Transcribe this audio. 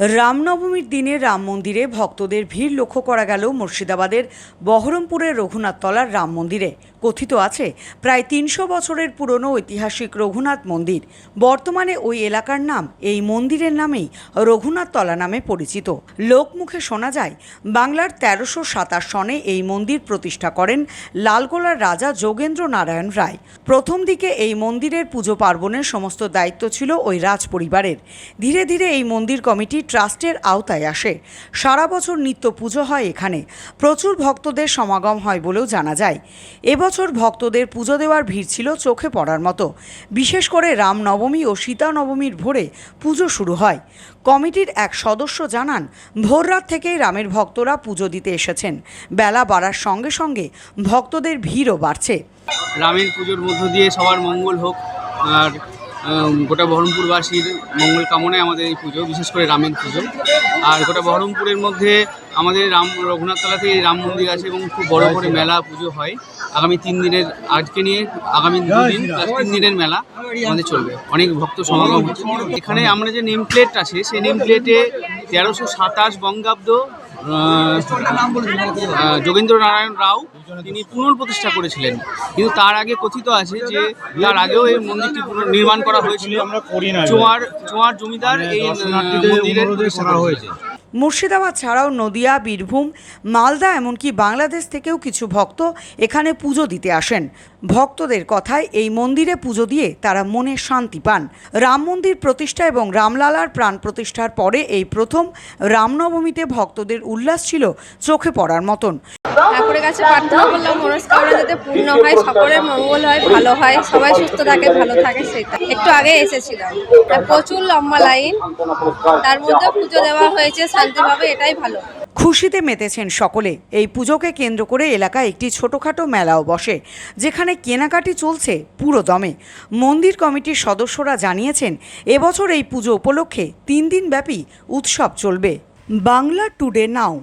রামনবমীর দিনে রাম মন্দিরে ভক্তদের ভিড় লক্ষ্য করা গেল মুর্শিদাবাদের বহরমপুরের রঘুনাথতলার রাম মন্দিরে। কথিত আছে, প্রায় তিনশো বছরের পুরনো ঐতিহাসিক রঘুনাথ মন্দির। বর্তমানে ওই এলাকার নাম, এই মন্দিরের নামেই রঘুনাথতলা নামে পরিচিত। লোকমুখে শোনা যায়, বাংলার তেরোশো সাতাশ সনে এই মন্দির প্রতিষ্ঠা করেন লালগোলার রাজা যোগেন্দ্র নারায়ণ রায়। প্রথম দিকে এই মন্দিরের পুজো পার্বণের সমস্ত দায়িত্ব ছিল ওই রাজ পরিবারের ধীরে ধীরে এই মন্দির কমিটি ট্রাস্টের আওতায় আসে। সারা বছর নিত্য পুজো হয় এখানে। প্রচুর ভক্তদের সমাগম হয় বলেও জানা যায়। এবছর ভক্তদের পুজো দেওয়ার ভিড় ছিল চোখে পড়ার মতো। বিশেষ করে রামনবমী ও সীতা নবমীর ভোরে পুজো শুরু হয়। কমিটির এক সদস্য জানান ভোররাত থেকেই রামের ভক্তরা পুজো দিতে এসেছেন। বেলা বাড়ার সঙ্গে সঙ্গে ভক্তদের ভিড়ও বাড়ছে। রামের পুজোর মধ্য দিয়ে সবার মঙ্গল হোক। আর গোটা বহরমপুরবাসীর মঙ্গল কামনায় আমাদের এই পুজো, বিশেষ করে রামের পুজো। আর গোটা বহরমপুরের মধ্যে আমাদের রাম রঘুনাথতলাতে রাম মন্দির আছে এবং খুব বড় করে মেলা পুজো হয়। আগামী তিন দিনের, আজকে নিয়ে আগামী দুদিন তিন দিনের মেলা আমাদের চলবে। অনেক ভক্ত সমাগম এখানে আমরা যে নেম প্লেট আছে, সেই নেম প্লেটে তেরোশো সাতাশ বঙ্গাব্দ যোগেন্দ্র নারায়ণ রাও তিনি পুনর্প্রতিষ্ঠা করেছিলেন। কিন্তু তার আগে কথিত আছে যে তার আগেও এই মন্দিরটি নির্মাণ করা হয়েছিল। চোয়ার চোয়ার জমিদার এই মন্দিরের প্রতিষ্ঠা করা হয়েছে। মুর্শিদাবাদ ছাড়াও নদিয়া, বীরভূম, মালদা, এমনকি বাংলাদেশ থেকেও কিছু ভক্ত এখানে পুজো দিতে আসেন। ভক্তদের কথায় এই মন্দিরে পুজো দিয়ে তারা মনে শান্তি পান। রাম মন্দির প্রতিষ্ঠা এবং রামলালার প্রাণ প্রতিষ্ঠার পরে এই প্রথম রামনবমীতে ভক্তদের উল্লাস ছিল চোখে পড়ার মতন। ঠাকুরের কাছে প্রার্থনা করলাম, মনস্কামনা যাতে পূর্ণ হয়, সকলের মঙ্গল হয়, ভালো হয়, সবাই সুস্থ থাকে, ভালো থাকে সেটা একটু আগে এসেছিলাম। প্রচুর লম্বা লাইন। তার মধ্যে পুজো দেওয়া হয়েছে, শান্তিভাবে, এটাই ভালো। খুশিতে মেতেছেন সকলে। এই পুজোকে কেন্দ্র করে এলাকায় একটি ছোটোখাটো মেলাও বসে, যেখানে কেনাকাটি চলছে পুরো দমে। মন্দির কমিটির সদস্যরা জানিয়েছেন, এবছর এই পুজো উপলক্ষে তিন দিন ব্যাপী উৎসব চলবে। Bangla today now.